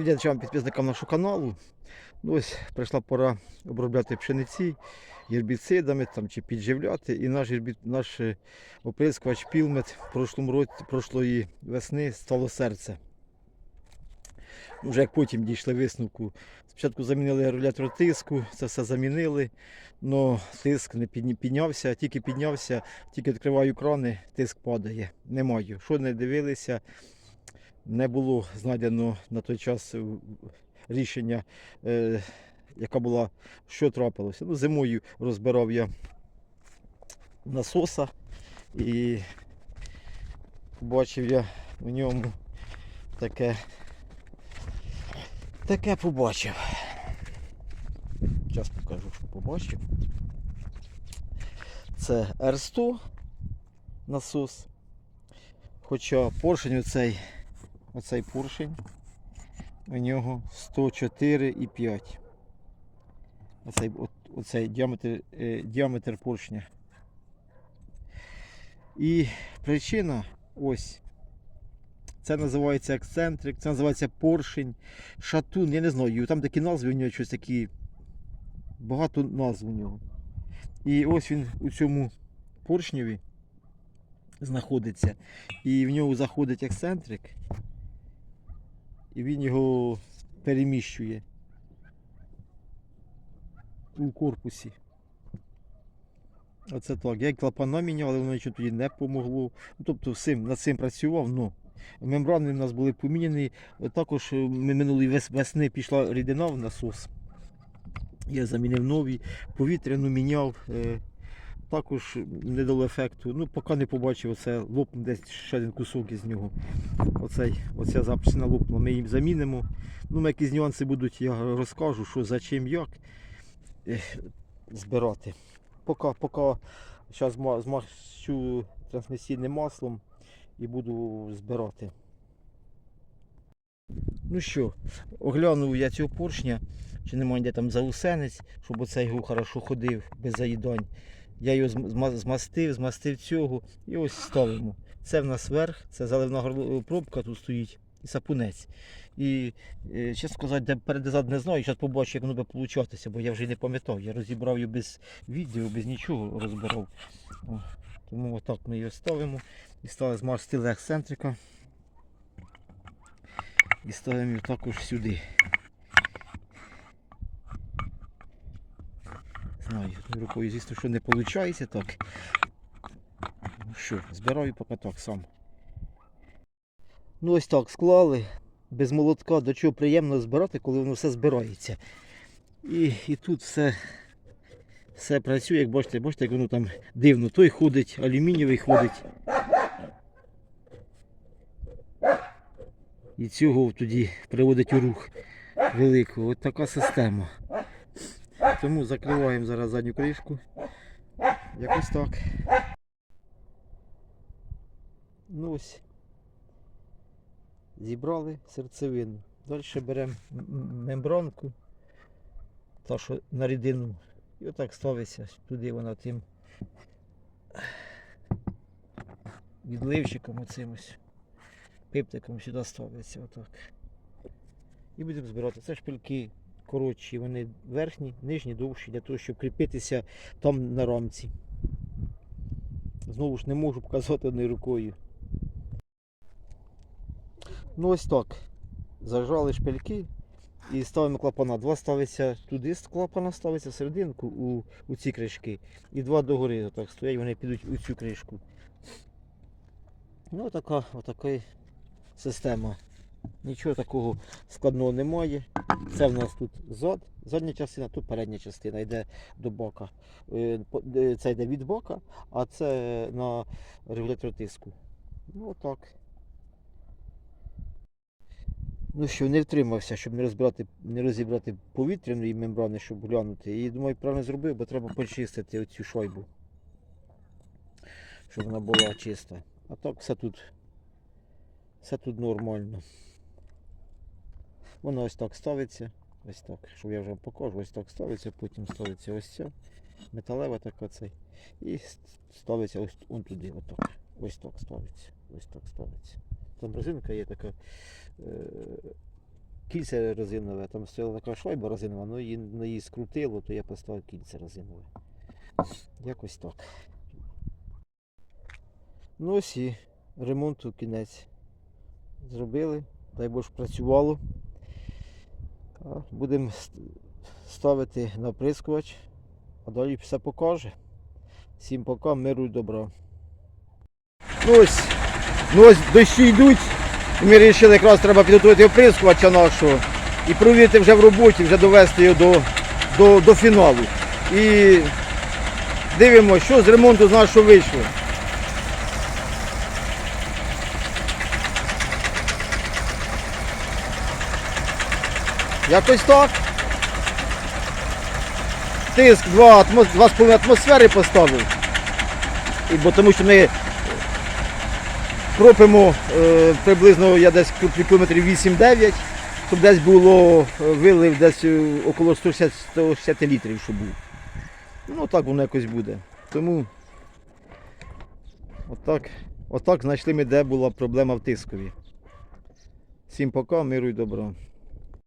Глядачам, підписникам нашого каналу. Ну, ось прийшла пора обробляти пшениці гербіцидами там, чи підживляти. І наш, гербі... наш е, оприскувач Пілмет в прошлому році, прошлої весни стало серце. Вже як потім дійшли висновку. Спочатку замінили регулятор тиску, це все замінили, але тиск не піднявся, тільки піднявся, тільки відкриваю крани, тиск падає. Не маю. Що не дивилися, не було знайдено на той час е, рішення, е, яка була, що трапилося. Ну, зимою розбирав я насоса і побачив я в ньому таке. Таке побачив. Зараз покажу, що побачив. Це R100 насос. Хоча поршень оцей Оцей поршень. У нього 104,5. Оцей, оцей діаметр, е, діаметр поршня. І причина ось. Це називається ексцентрик, це називається поршень, шатун, я не знаю. Там такі назви у нього щось такі. Багато назв у нього. І ось він у цьому поршневі знаходиться. І в нього заходить ексцентрик і він його переміщує у корпусі. Оце так. Я й клапана міняв, але воно нічого тоді не помогло. Ну, тобто всім, над цим працював, ну. Мембрани в нас були поміняні. Також е, ми минулої весни пішла рідина в насос. Я замінив нові, повітряну міняв. Також не дало ефекту. Ну, поки не побачив, оце лопне десь ще один кусок із нього. Оцей, оця запчина лопнула, ми їм замінимо. Ну, якісь нюанси будуть, я розкажу, що за чим як збирати. Поки, поки зараз змащу трансмісійним маслом і буду збирати. Ну що, оглянув я цього поршня, чи немає де там заусенець, щоб оцей його хорошо ходив без заїдань. Я його змастив, змастив цього і ось ставимо. Це в нас верх, це заливна пробка тут стоїть і сапунець. І, е, чесно сказати, де перед зад не знаю, зараз побачу, як воно буде получатися, бо я вже не пам'ятав. Я розібрав його без відео, без нічого розбирав. Тому отак ми його ставимо. І ставимо змастили ексцентрика. І ставимо його також сюди. Знаю, рукою, звісно, що не виходить так. Ну що, збираю поки так сам. Ну ось так склали. Без молотка до чого приємно збирати, коли воно все збирається. І, і тут все, все працює, як бачите, бачите, як воно там дивно. Той ходить, алюмінієвий ходить. І цього тоді приводить у рух великого. От така система. Тому закриваємо зараз задню кришку. Якось так. Ну ось. Зібрали серцевину. Далі беремо мембранку, та що на рідину. І отак ставиться туди вона тим відливчиком оцим ось пиптиком сюди ставиться отак. І будемо збирати. Це шпильки коротші, вони верхні, нижні, довші, для того, щоб кріпитися там на рамці. Знову ж не можу показати одною рукою. Ну ось так. Зажали шпильки і ставимо клапана. Два ставиться туди, з клапана ставиться в серединку у, у ці кришки. І два догори отак стоять, вони підуть у цю кришку. Ну така, отака система. Нічого такого складного немає. Це в нас тут зад, задня частина, тут передня частина йде до бока. Е, е, Це йде від бока, а це на регулятор тиску. Ну отак. Ну що, не втримався, щоб не розбирати, не розібрати повітряної мембрани, щоб глянути. І думаю, правильно зробив, бо треба почистити оцю шойбу. Щоб вона була чиста. А так все тут, все тут нормально. Воно ось так ставиться. Ось так, щоб я вже покажу, ось так ставиться, потім ставиться ось ця металева така цей. І ставиться ось он туди, отак. Ось так ставиться. Ось так ставиться. Там резинка є така е, кільце резинове, там стояла така шайба резинова, ну її, її скрутило, то я поставив кільце резинове. Якось так. Ну ось і ремонту кінець. Зробили, дай Боже працювало. Будемо ставити на оприскувач, а далі все покаже. Всім пока, миру і добра. Ну ось, ну ось дощі йдуть. Ми вирішили, якраз треба підготувати оприскувача нашого і провірити вже в роботі, вже довести його до, до, до фіналу. І дивимося, що з ремонту з нашого вийшло. Якось так. Тиск 2, 2,5 атмосфери поставив. І, бо тому що ми кропимо е, приблизно я десь кілометрів 8-9, щоб десь було е, вилив десь е, около 160 160 літрів, щоб був. Ну так воно якось буде. Тому отак, отак знайшли ми, де була проблема в тискові. Всім пока, миру і добра.